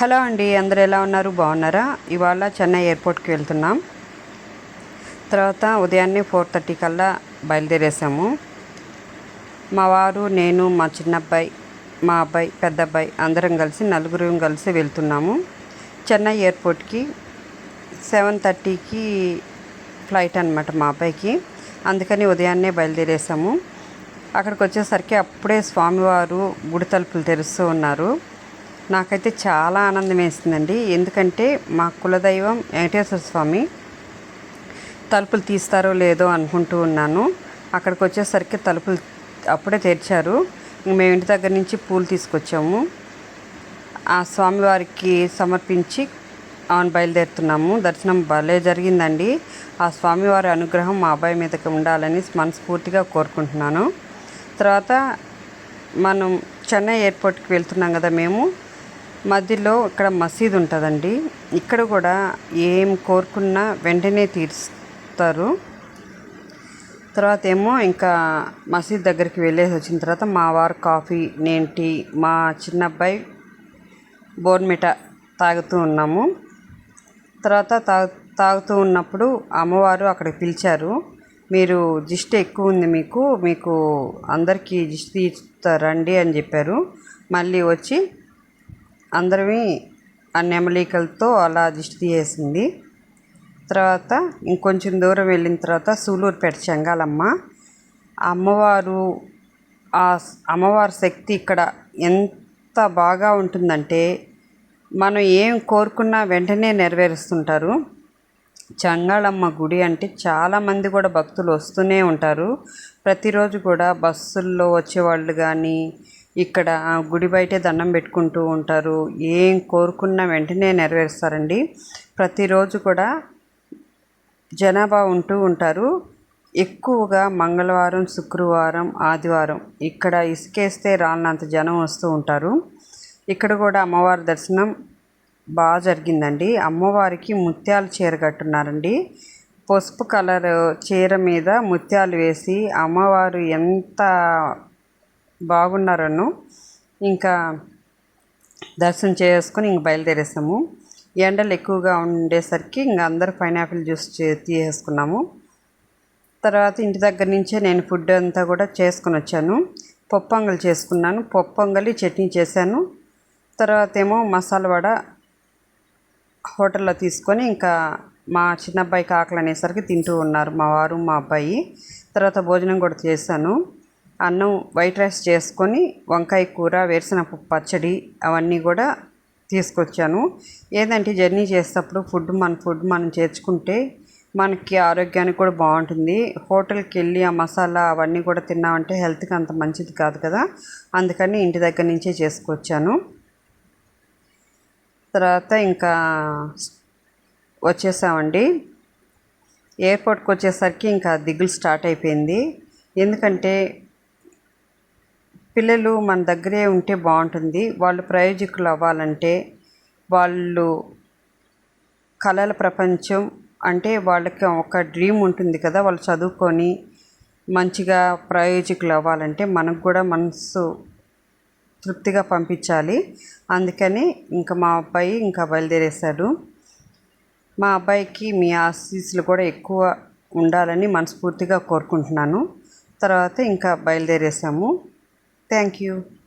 Hello అండి అందరు ఎలా ఉన్నారు? బాగున్నారా? ఇవాళ చెన్నై ఎయిర్పోర్ట్కి వెళ్తున్నాం. తర్వాత ఉదయాన్నే ఫోర్ థర్టీ కల్లా బయలుదేరేసాము. మా వారు నేను మా చిన్నబ్బాయి మా అబ్బాయి పెద్ద అబ్బాయి అందరం కలిసి నలుగురు కలిసి వెళ్తున్నాము. చెన్నై ఎయిర్పోర్ట్కి సెవెన్ థర్టీకి ఫ్లైట్ అనమాట మా అబ్బాయికి. అందుకని ఉదయాన్నే బయలుదేరేసాము. అక్కడికి వచ్చేసరికి అప్పుడే స్వామివారు గుడి తలుపులు తెరుస్తూ ఉన్నారు. నాకైతే చాలా ఆనందం వేసిందండి ఎందుకంటే మా కులదైవం వెంకటేశ్వర స్వామి తలుపులు తీస్తారో లేదో అనుకుంటూ ఉన్నాను. అక్కడికి వచ్చేసరికి తలుపులు అప్పుడే తెరిచారు. మేము ఇంటి దగ్గర నుంచి పూలు తీసుకొచ్చాము. ఆ స్వామివారికి సమర్పించి ఆన్ బయలుదేరుతున్నాము. దర్శనం భలే జరిగిందండి. ఆ స్వామివారి అనుగ్రహం మా అబ్బాయి మీదకి ఉండాలని మనస్ఫూర్తిగా కోరుకుంటున్నాను. తర్వాత మనం చెన్నై ఎయిర్పోర్ట్కి వెళ్తున్నాం కదా మేము. మధ్యలో ఇక్కడ మసీద్ ఉంటుందండి. ఇక్కడ కూడా ఏం కోరుకున్నా వెంటనే తీరుస్తారు. తర్వాత ఏమో ఇంకా మసీద్ దగ్గరికి వెళ్ళేసి వచ్చిన తర్వాత మా వారు కాఫీ నేను టీ మా చిన్న అబ్బాయి బోర్మిట తాగుతూ ఉన్నాము. తర్వాత తాగు తాగుతూ ఉన్నప్పుడు అమ్మవారు అక్కడికి పిలిచారు. మీరు జిస్ట్ ఎక్కువ ఉంది మీకు మీకు అందరికీ జిస్ట్ తీస్తారండి అని చెప్పారు. మళ్ళీ వచ్చి అందరివి ఆ నెమలికలతో అలా దిష్టి తీసేసింది తర్వాత ఇంకొంచెం దూరం వెళ్ళిన తర్వాత సూలూరుపేట చెంగాలమ్మ. అమ్మవారు ఆ అమ్మవారి శక్తి ఇక్కడ ఎంత బాగా ఉంటుందంటే మనం ఏం కోరుకున్నా వెంటనే నెరవేరుస్తుంటారు. చంగాళమ్మ గుడి అంటే చాలామంది కూడా భక్తులు వస్తూనే ఉంటారు. ప్రతిరోజు కూడా బస్సుల్లో వచ్చేవాళ్ళు కానీ ఇక్కడ గుడి బయటే దండం పెట్టుకుంటూ ఉంటారు. ఏం కోరుకున్న వెంటనే నెరవేరుస్తారండి. ప్రతిరోజు కూడా జనాభా ఉంటూ ఉంటారు. ఎక్కువగా మంగళవారం శుక్రవారం ఆదివారం ఇక్కడ ఇసుకేస్తే రాలినంత జనం వస్తూ ఉంటారు. ఇక్కడ కూడా అమ్మవారి దర్శనం బాగా జరిగిందండి. అమ్మవారికి ముత్యాలు చీర కట్టున్నారండి పసుపు కలర్ చీర మీద ముత్యాలు వేసి అమ్మవారు ఎంత బాగున్నారను ఇంకా దర్శనం చేసుకొని ఇంక బయలుదేరేసాము. ఎండలు ఎక్కువగా ఉండేసరికి ఇంక అందరు పైనాపిల్ జ్యూస్ తీసేసుకున్నాము. తర్వాత ఇంటి దగ్గర నుంచే నేను ఫుడ్ అంతా కూడా చేసుకుని వచ్చాను. పొప్పొంగల్ చేసుకున్నాను. పొప్పొంగలి చట్నీ చేశాను. తర్వాత ఏమో మసాలా వడ హోటల్లో తీసుకొని ఇంకా మా చిన్న అబ్బాయికి ఆకలి అనేసరికి తింటూ ఉన్నారు మా వారు మా అబ్బాయి. తర్వాత భోజనం కూడా చేశాను. అన్నం వైట్ రైస్ చేసుకొని వంకాయ కూర వేరుశనగపప్పు పచ్చడి అవన్నీ కూడా తీసుకొచ్చాను. ఏదంటే జర్నీ చేసేటప్పుడు ఫుడ్ మన ఫుడ్ మనం చేర్చుకుంటే మనకి ఆరోగ్యానికి కూడా బాగుంటుంది. హోటల్కి వెళ్ళి ఆ మసాలా అవన్నీ కూడా తిన్నామంటే హెల్త్కి అంత మంచిది కాదు కదా. అందుకని ఇంటి దగ్గర నుంచే చేసుకొచ్చాను. తర్వాత ఇంకా వచ్చేసామండి. ఎయిర్పోర్ట్కి వచ్చేసరికి ఇంకా దిగులు స్టార్ట్ అయిపోయింది. ఎందుకంటే పిల్లలు మన దగ్గరే ఉంటే బాగుంటుంది. వాళ్ళు ప్రయోజకులు అవ్వాలంటే వాళ్ళు కళల ప్రపంచం అంటే వాళ్ళకి ఒక డ్రీమ్ ఉంటుంది కదా వాళ్ళు చదువుకొని మంచిగా ప్రయోజకులు అవ్వాలంటే మనకు కూడా మనసు తృప్తిగా పంపించాలి. అందుకని ఇంకా మా అబ్బాయి ఇంకా బయలుదేరేశాడు. మా అబ్బాయికి మీ ఆశీస్సులు కూడా ఎక్కువ ఉండాలని మనస్ఫూర్తిగా కోరుకుంటున్నాను. తర్వాత ఇంకా బయలుదేరేసాము Thank you.